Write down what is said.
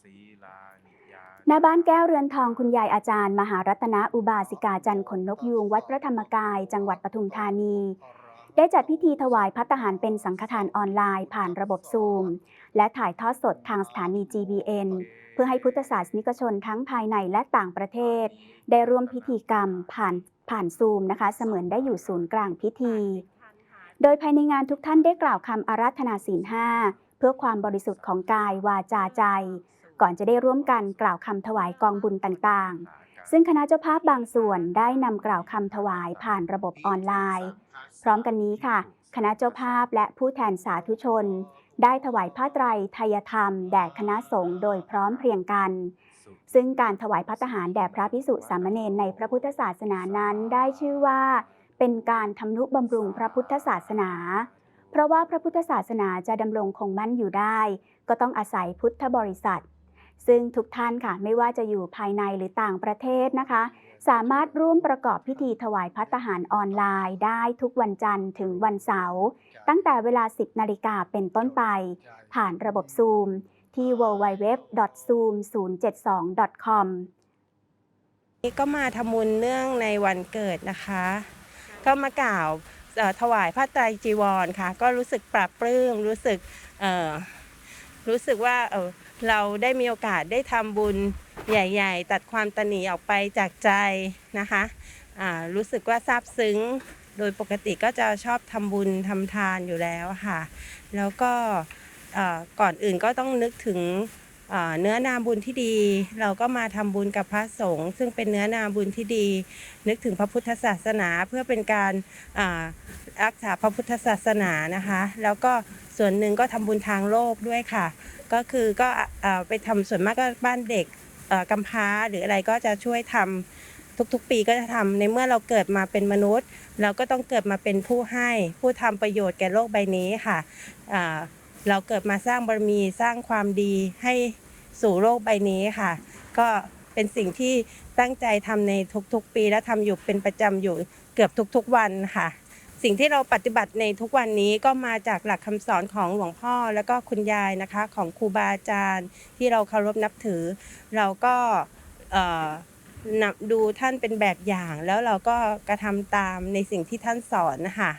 ศีลานิยาหน้าบ้านแก้วเรือนทองคุณยายอาจารย์ มหารัตนอุบาสิกาจันทร์ขนนกยูงวัดพระธรรมกาย จังหวัดปทุมธานี ได้จัดพิธีถวายพัตตาหารเป็นสังฆทานออนไลน์ผ่านระบบซูม และถ่ายทอดสดทางสถานี GBN เพื่อให้พุทธศาสนิกชนทั้งภายในและต่างประเทศ ได้ร่วมพิธีกรรมผ่านผ่านซูมนะคะ เสมือนได้อยู่ศูนย์กลางพิธี โดยภายในงานทุกท่านได้กล่าวคำอาราธนาศีลห้าเพื่อความบริสุทธิ์ของกายวาจาใจ ก่อนจะได้ร่วมกันกล่าวคำถวายกองบุญต่างๆ ซึ่งคณะเจ้าภาพบางส่วนได้นำกล่าวคำถวายผ่านระบบออนไลน์ พร้อมกันนี้ค่ะ คณะเจ้าภาพและผู้แทนสาธุชน ได้ถวายผ้าไตรไทยธรรม แด่คณะสงฆ์โดยพร้อมเพรียงกันซึ่งการถวายพัตตาหารแด่พระพิสุสามเณรในพระพุทธศาสนานั้นได้ชื่อว่า เป็นการทำนุบำรุงพระพุทธศาสนา เพราะว่าพระพุทธศาสนาจะดำรงคงมั่นอยู่ได้ ก็ต้องอาศัยพุทธบริษัท ซึ่งทุกท่านค่ะไม่ว่าจะอยู่ภายในหรือต่างประเทศนะคะ สามารถร่วมประกอบพิธีถวายพัตตาหารออนไลน์ได้ทุกวันจันทร์ถึงวันเสาร์ตั้งแต่เวลา 10 นาฬิกาเป็นต้นไป ผ่านระบบซูมที่ www.zoom072.com นี่ก็มาทำบุญเนื่องในวันเกิดนะคะ ก็มากล่าว ถวายผ้าไตรจีวรค่ะ ก็รู้สึกปรับปลื้มรู้สึกรู้สึกว่าเเราได้มีโอกาสได้ทำบุญใหญ่ ๆ ตัดความตนีออกไปจากใจนะคะรู้สึกว่าซาบซึ้ง โดยปกติก็จะชอบทำบุญทำทานอยู่แล้วค่ะ แล้วก็ก่อนอื่นก็ต้องนึกถึง เนื้อนาบุญที่ดี เราก็มาทำบุญกับพระสงฆ์ซึ่งเป็นเนื้อนาบุญที่ดี นึกถึงพระพุทธศาสนาเพื่อเป็นการรักษาพระพุทธศาสนานะคะ แล้วก็ส่วนหนึ่งก็ทำบุญทางโลกด้วยค่ะ ก็คือก็ไปทำส่วนมากก็บ้านเด็กเอ่อกำพร้าหรืออะไรก็จะช่วยทำทุกๆ ปีก็จะทำในเมื่อเราเกิดมาเป็นมนุษย์ เราก็ต้องเกิดมาเป็นผู้ให้ผู้ทำประโยชน์แก่โลกใบนี้ค่ะ เราเกิดมาสร้างบารมีสร้างความดีให้สู่โลกใบนี้ค่ะ ก็เป็นสิ่งที่ตั้งใจทำในทุกๆ ปีและทำอยู่เป็นประจำอยู่เกือบทุกๆวันค่ะ สิ่งที่เราปฏิบัติในทุกวันนี้ก็มาจากหลักคำสอนของหลวงพ่อแล้วก็คุณยายนะคะ ของครูบาอาจารย์ที่เราเคารพนับถือ เราก็ดูท่านเป็นแบบอย่าง แล้วเราก็กระทำตามในสิ่งที่ท่านสอนนะคะ